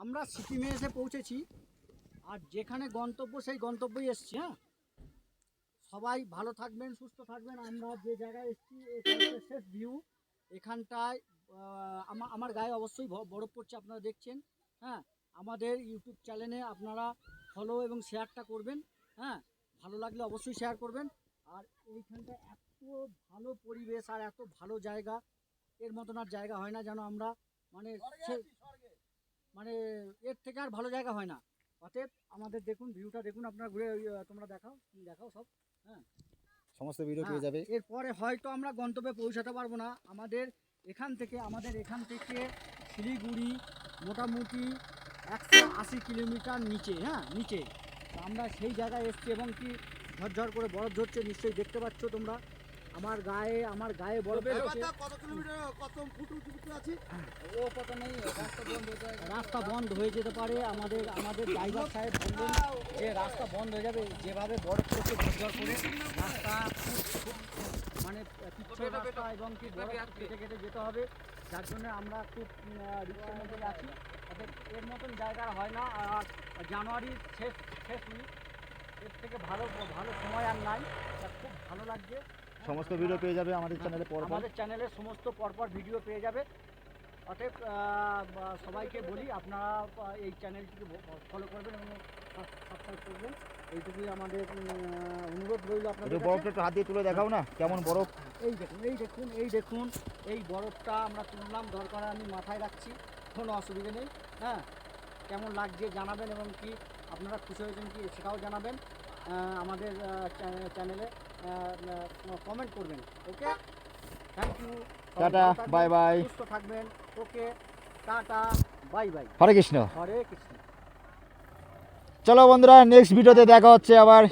আমরা সিকিমে এসে পৌঁছেছি। আর যেখানে গন্তব্য সেই গন্তব্যই এসছি হ্যাঁ? সবাই ভালো থাকবেন সুস্থ থাকবেন। আমরা যে জায়গায় এসেছি শেষ ভিউ এখানটায় আহ, আমা- আমার গায়ে অবশ্যই বরফ পড়ছে আপনারা দেখছেন হ্যাঁ? আমাদের ইউটিউব চ্যানেলে আপনারা ফলো এবং শেয়ারটা করবেন হ্যাঁ? ভালো লাগলে অবশ্যই শেয়ার করবেন। আর এইখানটা এত ভালো পরিবেশ আর এত ভালো জায়গা এর মতন আর জায়গা হয় না যেন আমরা মানে মানে এর থেকে আর ভালো জায়গা হয় না। অতএব আমাদের দেখুন ভিউটা দেখুন আপনারা ঘুরে তোমরা দেখাও তুমি দেখাও সব হ্যাঁ। সমস্ত ভিডিও পেয়ে হ্যাঁ, যাবে। এরপরে হয়তো আমরা গন্তব্যে পৌঁছাতে পারব না। আমাদের এখান থেকে আমাদের এখান থেকে শিলিগুড়ি মোটামুটি একশো আশি কিলোমিটার নিচে হ্যাঁ নিচে। তো আমরা সেই জায়গায় এসছি এবং কি ঝরঝর করে বরফ ঝরছে নিশ্চয়ই দেখতে পাচ্ছ তোমরা। আমার গায়ে আমার গায়ে বরফ কত কিলোমিটার কত ফুট উঁচু উঁচু আছে ও কত নেই রাস্তা বন্ধ হয়ে যেতে পারে। আমাদের আমাদের ড্রাইভার সাহেব বললেন যে রাস্তা বন্ধ হয়ে যাবে যেভাবে বরফ ঝরঝর করে রাস্তা মানে রাস্তা এবং কি বরফ কেটে কেটে যেতে হবে। যার জন্য আমরা খুব রিক্সের মধ্যে আছি। এর মতন জায়গা হয় না। আর জানুয়ারির শেষ শেষ উইক। এর থেকে ভালো ভালো সময় আর নাই। খুব ভালো লাগছে। সমস্ত ভিডিও পেয়ে যাবে আমাদের চ্যানেলে পর পর আমাদের চ্যানেলে সমস্ত পরপর ভিডিও পেয়ে যাবে। অতএব সবাইকে বলি আপনারা এই চ্যানেলটিকে ফলো করবেন এবং সাবস্ক্রাইব করবেন। এইটুকুই আমাদের অনুরোধ রইল আপনাদের বরফটা একটু হাত দিয়ে তুলে দেখাও না কেমন বরফ। এই দেখুন এই দেখুন এই দেখুন এই বরফটা আমরা তুললাম দরকার আমি মাথায় রাখছি কোনো অসুবিধা নেই হ্যাঁ? কেমন লাগছে জানাবেন এবং কি আপনারা খুশি হয়েছেন কি সেটাও জানাবেন আমাদের চ্যানেলে কমেন্ট করবেন okay? Thank you tata bye bye সুস্থ থাকবেন। Okay tata bye bye Hare Krishna Hare Krishna চলো বন্ধুরা নেক্সট ভিডিওতে দেখা হচ্ছে আবার।